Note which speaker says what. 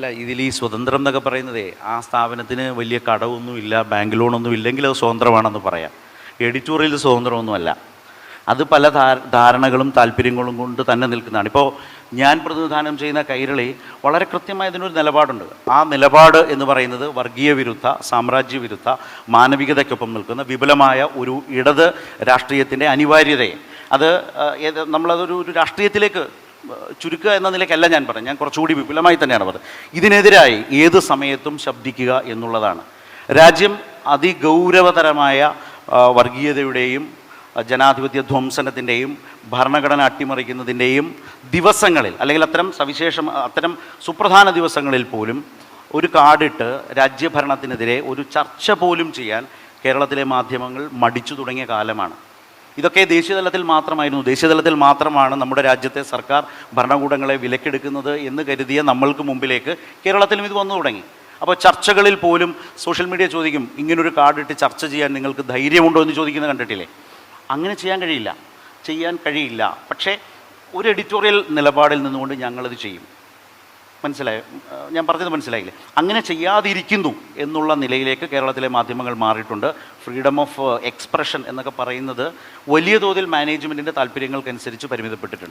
Speaker 1: അല്ല ഇതിൽ ഈ സ്വതന്ത്രം എന്നൊക്കെ പറയുന്നതേ ആ സ്ഥാപനത്തിന് വലിയ കടമൊന്നുമില്ല ബാങ്ക് ലോണൊന്നും ഇല്ലെങ്കിൽ അത് സ്വതന്ത്രമാണെന്ന് പറയാം. എഡിറ്റോറിയൽ സ്വതന്ത്രമൊന്നുമല്ല. അത് പല ധാരണകളും താല്പര്യങ്ങളും കൊണ്ട് തന്നെ നിൽക്കുന്നതാണ്. ഇപ്പോൾ ഞാൻ പ്രതിനിധാനം ചെയ്യുന്ന കൈരളി വളരെ കൃത്യമായ ഇതിനൊരു നിലപാടുണ്ട്. ആ നിലപാട് എന്ന് പറയുന്നത് വർഗീയ വിരുദ്ധ സാമ്രാജ്യ വിരുദ്ധ മാനവികതയ്ക്കൊപ്പം നിൽക്കുന്ന വിപുലമായ ഒരു ഇടത് രാഷ്ട്രീയത്തിന്റെ അനിവാര്യതയെ. അത് നമ്മളതൊരു ഒരു രാഷ്ട്രീയത്തിലേക്ക് ചുരുക്കുക എന്ന നിലയ്ക്കല്ല ഞാൻ പറഞ്ഞു ഞാൻ കുറച്ചുകൂടി വിപുലമായി തന്നെയാണ് പറഞ്ഞത്. ഇതിനെതിരായി ഏത് സമയത്തും ശബ്ദിക്കുക എന്നുള്ളതാണ്. രാജ്യം അതിഗൗരവതരമായ വർഗീയതയുടെയും ജനാധിപത്യ ധ്വംസനത്തിന്റെയും ഭരണഘടന അട്ടിമറിക്കുന്നതിന്റെയും ദിവസങ്ങളിൽ അല്ലെങ്കിൽ അത്തരം സവിശേഷം അത്തരം സുപ്രധാന ദിവസങ്ങളിൽ പോലും ഒരു കാടിട്ട് രാജ്യഭരണത്തിനെതിരെ ഒരു ചർച്ച പോലും ചെയ്യാൻ കേരളത്തിലെ മാധ്യമങ്ങൾ മടിച്ചു തുടങ്ങിയ കാലമാണ്. ഇതൊക്കെ ദേശീയതലത്തിൽ മാത്രമായിരുന്നു. ദേശീയതലത്തിൽ മാത്രമാണ് നമ്മുടെ രാജ്യത്തെ സർക്കാർ ഭരണകൂടങ്ങളെ വിലക്കെടുക്കുന്നത് എന്ന് കരുതിയ നമ്മൾക്ക് മുമ്പിലേക്ക് കേരളത്തിലും ഇത് വന്നു തുടങ്ങി. അപ്പോൾ ചർച്ചകളിൽ പോലും സോഷ്യൽ മീഡിയ ചോദിക്കും ഇങ്ങനൊരു കാർഡിട്ട് ചർച്ച ചെയ്യാൻ നിങ്ങൾക്ക് ധൈര്യമുണ്ടോ? എന്ന് ചോദിക്കുന്നത് കണ്ടിട്ടില്ലേ? അങ്ങനെ ചെയ്യാൻ കഴിയില്ല. ചെയ്യാൻ കഴിയില്ല. പക്ഷേ ഒരു എഡിറ്റോറിയൽ നിലപാടിൽ നിന്നുകൊണ്ട് ഞങ്ങളത് ചെയ്യും. മനസ്സിലായോ ഞാൻ പറഞ്ഞത് മനസ്സിലായില്ലേ? അങ്ങനെ ചെയ്യാതിരിക്കുന്നു എന്നുള്ള നിലയിലേക്ക് കേരളത്തിലെ മാധ്യമങ്ങൾ മാറിയിട്ടുണ്ട്. ഫ്രീഡം ഓഫ് എക്സ്പ്രഷൻ എന്നൊക്കെ പറയുന്നത് വലിയ തോതിൽ മാനേജ്മെന്റിന്റെ താല്പര്യങ്ങൾക്കനുസരിച്ച് പരിമിതപ്പെട്ടിട്ടുണ്ട്.